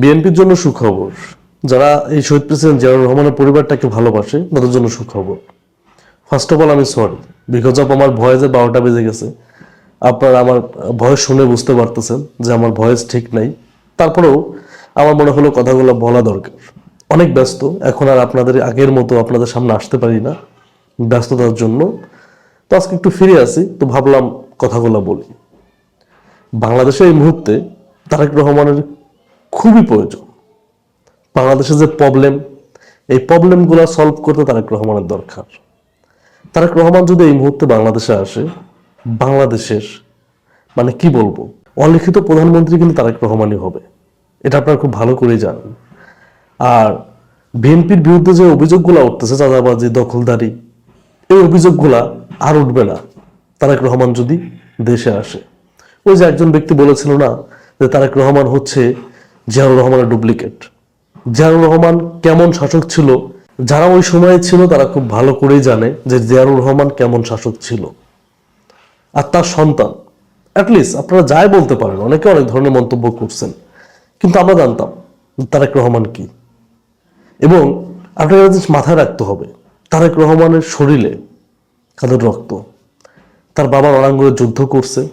বিএনপির জন্য সুখবর, যারা এই শহীদ প্রেসিডেন্ট জিয়াউর রহমানের পরিবারটাকে ভালোবাসে, তাদের জন্য সুখবর। ফার্স্ট অফ অল আমি সরি বিকজ অফ আমার ভয়েসে বারোটা বেজে গেছে, আপনারা আমার ভয়েস শুনে বুঝতে পারতেছেন যে আমার ভয়েস ঠিক নাই। তারপরেও আমার মনে হলো কথাগুলো বলা দরকার। অনেক ব্যস্ত, এখন আর আপনাদের আগের মতো আপনাদের সামনে আসতে পারি না ব্যস্ততার জন্য। তো আজকে একটু ফিরে আসি, তো ভাবলাম কথাগুলো বলি। বাংলাদেশে এই মুহূর্তে তারেক রহমানের খুবই প্রয়োজন। বাংলাদেশের যে প্রবলেম এই প্রবলেমগুলো সলভ করতে তারেক রহমানের দরকার। তারেক রহমান যদি এই মুহূর্তে বাংলাদেশে আসে, বাংলাদেশের মানে কি বলব, অলিখিত প্রধানমন্ত্রী কিন্তু তারেক রহমানই হবে। এটা আপনারা খুব ভালো করেই জানেন। আর বিএনপির বিরুদ্ধে যে অভিযোগগুলো উঠতেছে, চাঁদাবাজি, দখলদারি, এই অভিযোগগুলা আর উঠবে না। তারেক রহমান যদি দেশে আসে। ওই যে একজন ব্যক্তি বলেছিল না, যে তারেক রহমান হচ্ছে জিয়াউর রহমানের ডুপ্লিকেট। জিয়াউর রহমান কেমন শাসক ছিল? যারা ওই সময়ে ছিল, তারা খুব ভালো করেই জানে যে জিয়াউর রহমান কেমন শাসক ছিল। আর তার সন্তান। অ্যাটলিস্ট আপনারা যাই বলতে পারেন, অনেকে অনেক ধরনের মন্তব্য করছেন। কিন্তু আমরা জানতাম তারেক রহমান কি। এবং আপনার একটা জিনিস মাথায় রাখতে হবে, তারেক রহমানের শরীরে কাদের রক্ত? তার বাবা রণাঙ্গনে যুদ্ধ করছে,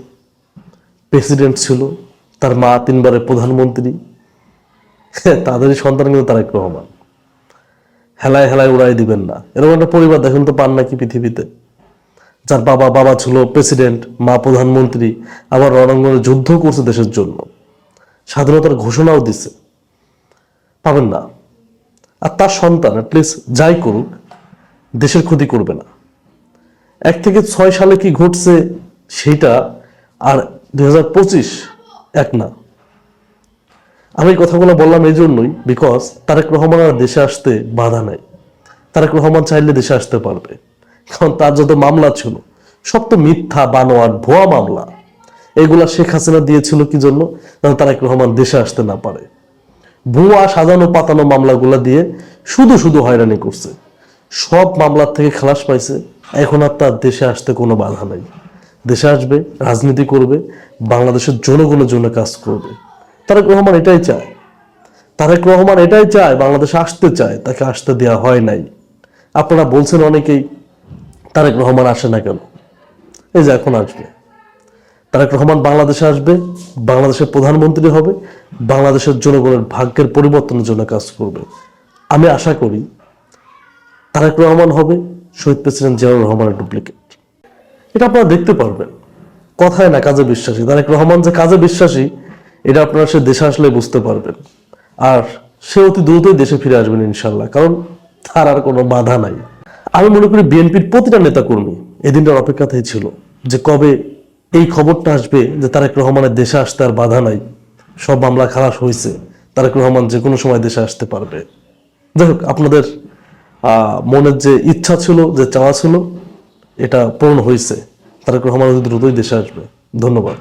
প্রেসিডেন্ট ছিল, তার মা তিনবারের প্রধানমন্ত্রী তাদেরই সন্তান কিন্তু তারেক রহমান হেলায় হেলায় উড়াই দিবেন না। এরকম একটা পরিবার দেখুন তো পান নাকি পৃথিবীতে। যার বাবা বাবা ছিল প্রেসিডেন্ট, মা প্রধানমন্ত্রী, আবার রণাঙ্গনে যুদ্ধ করছে দেশের জন্য। স্বাধীনতার ঘোষণাও দিছে। পাবেন না। আর তার সন্তান অ্যাটলিস্ট যাই করুক, দেশের ক্ষতি করবে না। এক থেকে ছয় সালে কি ঘটছে, সেটা আর পঁচিশ এক না। আমি এই কথাগুলো বললাম এই জন্যই বিকজ তারেক রহমান আর দেশে আসতে বাধা নাই। তারেক রহমান চাইলে দেশে আসতে পারবে। কারণ তার যত মামলা ছিল, সব তো মিথ্যা বানোয়ার ভুয়া মামলা। এগুলা শেখ হাসিনা দিয়েছিল কি জন্য? যেন তারেক রহমান দেশে আসতে না পারে। ভুয়া, সাজানো, পাতানো মামলাগুলো দিয়ে শুধু শুধু হয়রানি করছে। সব মামলার থেকে খালাস পাইছে। এখন আর তার দেশে আসতে কোনো বাধা নাই। দেশে আসবে, রাজনীতি করবে, বাংলাদেশের জনগণের জন্য কাজ করবে। তারেক রহমান এটাই চায়। তারেক রহমান এটাই চায়, বাংলাদেশে আসতে চায়, তাকে আসতে দেওয়া হয় নাই। আপনারা বলছেন অনেকেই, তারেক রহমান আসে না কেন? এই যে এখন আসবে। তারেক রহমান বাংলাদেশে আসবে, বাংলাদেশের প্রধানমন্ত্রী হবে, বাংলাদেশের জনগণের ভাগ্যের পরিবর্তনের জন্য কাজ করবে। আমি আশা করি তারেক রহমান হবে, শহীদ প্রেসিডেন্ট জিয়াউর রহমানের ডুপ্লিকেট। এটা আপনারা দেখতে পারবেন। কথায় না কাজে বিশ্বাসী। তারেক রহমান যে কাজে বিশ্বাসী এটা আপনারা সে দেশে আসলে বুঝতে পারবেন। আর সে অতি দ্রুতই দেশে ফিরে আসবেন ইনশাল্লাহ কারণ তার আর কোনো বাধা নাই। আমি মনে করি বিএনপির প্রতিটা নেতাকর্মী এদিনটার অপেক্ষাতেই ছিল যে কবে এই খবরটা আসবে যে তারেক রহমানের দেশে আসতে আর বাধা নাই, সব মামলা খালাস হয়েছে, তারেক রহমান যে কোনো সময় দেশে আসতে পারবে। যাই হোক, আপনাদের মনের যে ইচ্ছা ছিল, যে চাওয়া ছিল, এটা পূরণ হয়েছে। তারেক রহমান দ্রুতই দেশে আসবে। ধন্যবাদ।